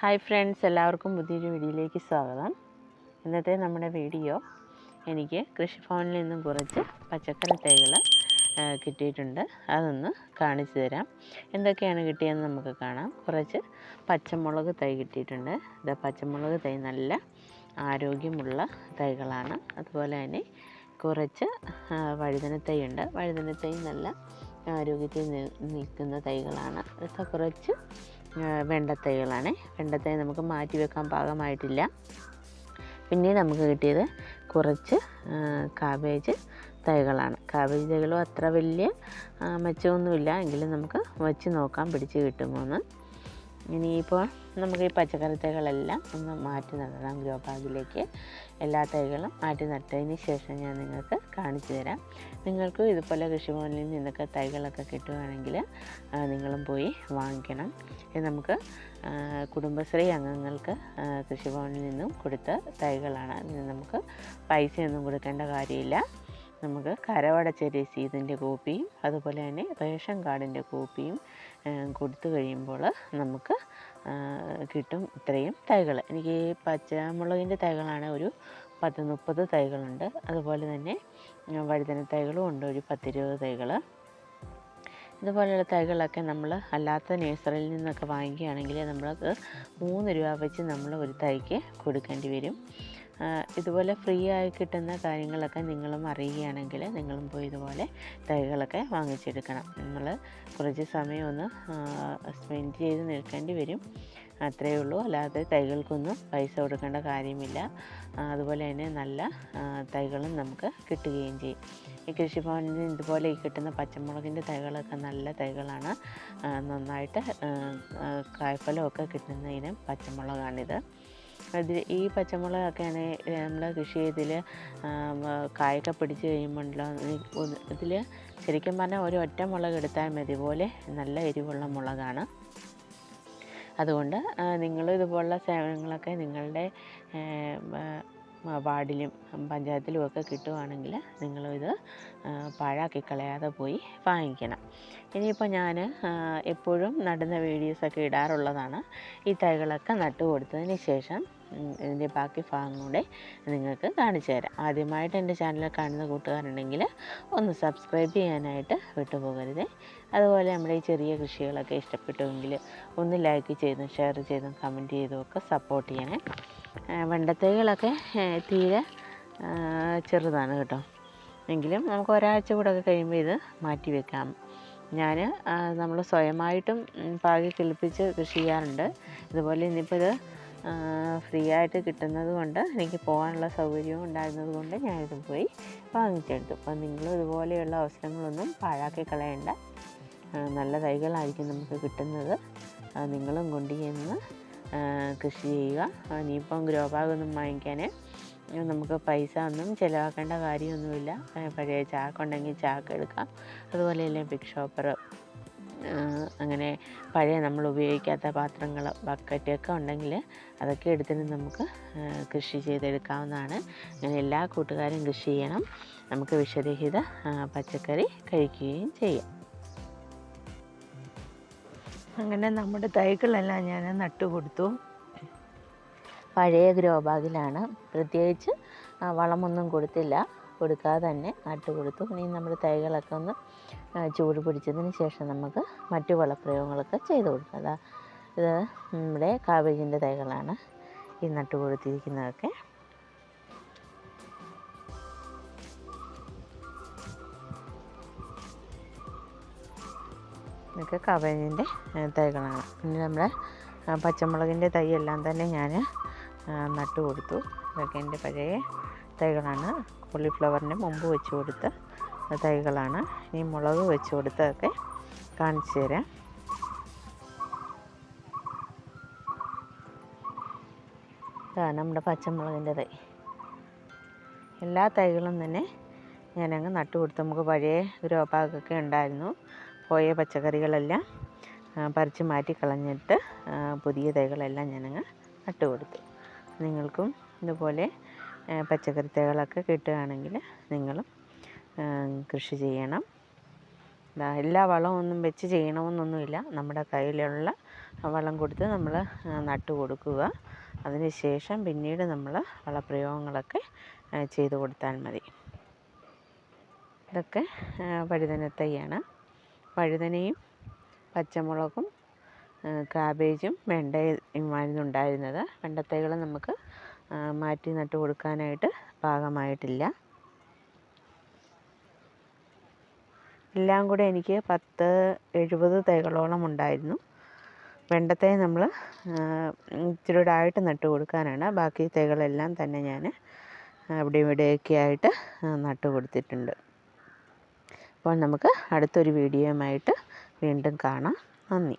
Hi friends എല്ലാവർക്കും പുതിയൊരു വീഡിയോയിലേക്ക് സ്വാഗതം. ഇന്നത്തെ നമ്മുടെ വീഡിയോ എനിക്ക് കൃഷിഭവനിൽ നിന്നും കുറച്ച് പച്ചക്കറി തൈകൾ കിട്ടിയിട്ടുണ്ട്. അതൊന്ന് കാണിച്ചു തരാം. എന്തൊക്കെയാണ് കിട്ടിയതെന്ന് നമുക്ക് കാണാം. കുറച്ച് പച്ചമുളക് തൈ കിട്ടിയിട്ടുണ്ട്. ഇത് പച്ചമുളക് തൈ നല്ല ആരോഗ്യമുള്ള തൈകളാണ്. അതുപോലെ തന്നെ കുറച്ച് വഴുതനത്തൈ ഉണ്ട്. തൈ നല്ല ആരോഗ്യത്തിൽ നിൽക്കുന്ന തൈകളാണ്. അടുത്ത കുറച്ച് വെണ്ടത്തൈകളാണ്. വെണ്ടത്തൈ നമുക്ക് മാറ്റി വെക്കാൻ പാകമായിട്ടില്ല. പിന്നീട് നമുക്ക് കിട്ടിയത് കുറച്ച് കാബേജ് തൈകളാണ്. കാബേജ് തൈകളും അത്ര വലിയ മെച്ചമൊന്നുമില്ല. എങ്കിലും നമുക്ക് വച്ച് നോക്കാം പിടിച്ച് കിട്ടുമോ എന്ന് ഇനിയിപ്പോൾ നമുക്ക് ഈ പച്ചക്കറി തൈകളെല്ലാം ഒന്ന് മാറ്റി നടണം ഗ്രോ ബാഗിലേക്ക് എല്ലാ തൈകളും മാറ്റി നട്ടതിന് ശേഷം ഞാൻ നിങ്ങൾക്ക് കാണിച്ചു തരാം. നിങ്ങൾക്കും ഇതുപോലെ കൃഷിഭവനിൽ നിന്നൊക്കെ തൈകളൊക്കെ കിട്ടുകയാണെങ്കിൽ നിങ്ങളും പോയി വാങ്ങിക്കണം. ഇത് നമുക്ക് കുടുംബശ്രീ അംഗങ്ങൾക്ക് കൃഷിഭവനിൽ നിന്നും കൊടുത്ത തൈകളാണ്. ഇത് നമുക്ക് പൈസയൊന്നും കൊടുക്കേണ്ട കാര്യമില്ല. നമുക്ക് കരവടച്ച രസീതിന്റെ കോപ്പിയും അതുപോലെ തന്നെ റേഷൻ കാർഡിന്റെ കോപ്പിയും കൊടുത്തു കഴിയുമ്പോൾ നമുക്ക് കിട്ടും ഇത്രയും തൈകൾ. എനിക്ക് പച്ചമുളകിന്റെ തൈകളാണ് ഒരു പത്ത് മുപ്പത് തൈകളുണ്ട്. അതുപോലെ തന്നെ വഴുതന തൈകളും ഉണ്ട് ഒരു പത്തിരുപത് തൈകൾ ഇതുപോലെയുള്ള തൈകളൊക്കെ നമ്മൾ അല്ലാത്ത നേഴ്സറിയിൽ നിന്നൊക്കെ വാങ്ങിക്കുകയാണെങ്കിൽ നമ്മൾക്ക് മൂന്ന് രൂപ വെച്ച് നമ്മൾ ഒരു തൈക്ക് കൊടുക്കേണ്ടി വരും. ഇതുപോലെ ഫ്രീ ആയി കിട്ടുന്ന കാര്യങ്ങളൊക്കെ നിങ്ങളും അറിയുകയാണെങ്കിൽ നിങ്ങളും പോയി ഇതുപോലെ തൈകളൊക്കെ വാങ്ങിച്ചെടുക്കണം. നമ്മൾ കുറച്ച് സമയമൊന്ന് സ്പെൻഡ് ചെയ്ത് നിൽക്കേണ്ടി വരും. അത്രയേ ഉള്ളൂ. അല്ലാതെ തൈകൾക്കൊന്നും പൈസ കൊടുക്കേണ്ട കാര്യമില്ല. അതുപോലെ തന്നെ നല്ല തൈകളും നമുക്ക് കിട്ടുകയും ചെയ്യും. ഈ കൃഷിഭവനിൽ നിന്ന് ഇതുപോലെ ഈ കിട്ടുന്ന പച്ചമുളകിന്റെ തൈകളൊക്കെ നല്ല തൈകളാണ്. നന്നായിട്ട് കായ്ഫലമൊക്കെ കിട്ടുന്ന ഇനം പച്ചമുളകാണിത്. അത് ഈ പച്ചമുളകൊക്കെയാണ് നമ്മൾ കൃഷി ചെയ്തതിൽ കായൊക്കെ പിടിച്ച് കഴിയുമ്പോഴല്ലോ ഇതിൽ ശരിക്കും പറഞ്ഞാൽ ഒരു ഒറ്റ മുളക് എടുത്താൽ മതി. പോലെ നല്ല എരിവുള്ള മുളകാണ്. അതുകൊണ്ട് നിങ്ങൾ ഇതുപോലുള്ള സേവനങ്ങളൊക്കെ നിങ്ങളുടെ വാർഡിലും പഞ്ചായത്തിലും ഒക്കെ കിട്ടുവാണെങ്കിൽ നിങ്ങളിത് പാഴാക്കി കളയാതെ പോയി വാങ്ങിക്കണം. ഇനിയിപ്പോൾ ഞാൻ എപ്പോഴും നടുന്ന വീഡിയോസൊക്കെ ഇടാറുള്ളതാണ്. ഈ തൈകളൊക്കെ നട്ടു കൊടുത്തതിന് ശേഷം ഇതിന്റെ ബാക്കി ഭാഗം കൂടെ നിങ്ങൾക്ക് കാണിച്ചു തരാം. ആദ്യമായിട്ട് എന്റെ ചാനൽ കാണുന്ന കൂട്ടുകാരുണ്ടെങ്കിൽ ഒന്ന് സബ്സ്ക്രൈബ് ചെയ്യാനായിട്ട് വിട്ടുപോകരുത്. അതുപോലെ നമ്മുടെ ഈ ചെറിയ കൃഷികളൊക്കെ ഇഷ്ടപ്പെട്ടുവെങ്കിൽ ഒന്ന് ലൈക്ക് ചെയ്തും ഷെയർ ചെയ്തും കമന്റ് ചെയ്തും ഒക്കെ സപ്പോർട്ട് ചെയ്യണേ. വെണ്ടത്തൈകളൊക്കെ തീരെ ചെറുതാണ് കേട്ടോ. എങ്കിലും നമുക്ക് ഒരാഴ്ച കൂടെ ഒക്കെ കഴിയുമ്പോൾ ഇത് മാറ്റി വെക്കാം. ഞാൻ നമ്മൾ സ്വയമായിട്ടും പാകി കിളിപ്പിച്ച് കൃഷി ചെയ്യാറുണ്ട്. ഇതുപോലെ ഇനിയിപ്പോൾ ഇത് ഫ്രീ ആയിട്ട് കിട്ടുന്നത് കൊണ്ട് എനിക്ക് പോകാനുള്ള സൗകര്യവും ഉണ്ടായിരുന്നത് കൊണ്ട് ഞാനിത് പോയി വാങ്ങിച്ചെടുത്തു. അപ്പം നിങ്ങളും ഇതുപോലെയുള്ള അവസരങ്ങളൊന്നും പാഴാക്കി കളയണ്ട നല്ല തൈകളായിരിക്കും നമുക്ക് കിട്ടുന്നത്. നിങ്ങളും കൊണ്ട് ചെന്ന് കൃഷി ചെയ്യുക. ഇനിയിപ്പം ഗ്രോ ബാഗൊന്നും വാങ്ങിക്കാൻ നമുക്ക് പൈസ ഒന്നും ചിലവാക്കേണ്ട കാര്യമൊന്നുമില്ല. പഴയ ചാക്കുണ്ടെങ്കിൽ ചാക്ക് എടുക്കാം. അതുപോലെ തന്നെ ബിഗ് ഷോപ്പർ അങ്ങനെ പഴയ നമ്മൾ ഉപയോഗിക്കാത്ത പാത്രങ്ങൾ ബക്കറ്റൊക്കെ ഉണ്ടെങ്കിൽ അതൊക്കെ എടുത്തിട്ട് നമുക്ക് കൃഷി ചെയ്തെടുക്കാവുന്നതാണ്. അങ്ങനെ എല്ലാ കൂട്ടുകാരും കൃഷി ചെയ്യണം. നമുക്ക് വിഷരഹിത പച്ചക്കറി കഴിക്കുകയും ചെയ്യാം. അങ്ങനെ നമ്മുടെ തൈകളെല്ലാം ഞാൻ നട്ടുകൊടുത്തു പഴയ ഗ്രോ ബാഗിലാണ്. പ്രത്യേകിച്ച് വളമൊന്നും കൊടുത്തില്ല. കൊടുക്കാതെ തന്നെ നട്ട് കൊടുത്തു. ഇനി നമ്മുടെ തൈകളൊക്കെ ഒന്ന് ചൂട് പിടിച്ചതിന് ശേഷം നമുക്ക് മറ്റു വളപ്രയോഗങ്ങളൊക്കെ ചെയ്ത് കൊടുക്കാം. അതാ ഇത് നമ്മുടെ കാബേജിന്റെ തൈകളാണ് ഈ നട്ട് കൊടുത്തിരിക്കുന്നതൊക്കെ. ഇതൊക്കെ കാബേജിന്റെ തൈകളാണ്. പിന്നെ നമ്മുടെ പച്ചമുളകിന്റെ തൈ എല്ലാം തന്നെ ഞാൻ നട്ടു കൊടുത്തു. ഇതൊക്കെ എന്റെ പഴയ തൈകളാണ്. കോളിഫ്ലവറിന് മുമ്പ് വെച്ച് കൊടുത്ത തൈകളാണ്. ഈ മുളക് വെച്ച് കൊടുത്തതൊക്കെ കാണിച്ചു തരാം. ഇതാണ് നമ്മുടെ പച്ചമുളകിന്റെ തൈ. എല്ലാ തൈകളും തന്നെ ഞാനങ്ങ് നട്ടു കൊടുത്തു. നമുക്ക് പഴയ ഗ്രോ ഉണ്ടായിരുന്നു. പോയ പച്ചക്കറികളെല്ലാം പറിച്ച് മാറ്റി കളഞ്ഞിട്ട് പുതിയ തൈകളെല്ലാം ഞാനങ്ങ് നട്ടു കൊടുത്തു. നിങ്ങൾക്കും ഇതുപോലെ പച്ചക്കറി തൈകളൊക്കെ കിട്ടുകയാണെങ്കിൽ നിങ്ങളും കൃഷി ചെയ്യണം. എല്ലാ ഒന്നും വെച്ച് ചെയ്യണമെന്നൊന്നുമില്ല. നമ്മുടെ കയ്യിലുള്ള വളം കൊടുത്ത് നമ്മൾ നട്ടു കൊടുക്കുക. അതിനുശേഷം പിന്നീട് നമ്മൾ വളപ്രയോഗങ്ങളൊക്കെ ചെയ്തു കൊടുത്താൽ മതി. ഇതൊക്കെ വഴുതന തൈയാണ് വഴുതനയും പച്ചമുളകും കാബേജും വെണ്ടയുമായിരുന്നു ഉണ്ടായിരുന്നത്. വെണ്ടത്തൈകൾ നമുക്ക് മാറ്റി നട്ട് കൊടുക്കാനായിട്ട് പാകമായിട്ടില്ല. എല്ലാം കൂടെ എനിക്ക് പത്ത് എഴുപത് തൈകളോളം ഉണ്ടായിരുന്നു. വെണ്ടത്തെ നമ്മൾ ഇച്ചിരി നട്ട് കൊടുക്കാനാണ്. ബാക്കി തൈകളെല്ലാം തന്നെ ഞാൻ അവിടെ ഇവിടെയൊക്കെ ആയിട്ട് നട്ടു കൊടുത്തിട്ടുണ്ട്. അപ്പോൾ നമുക്ക് അടുത്തൊരു വീഡിയോയുമായിട്ട് വീണ്ടും കാണാം. നന്ദി.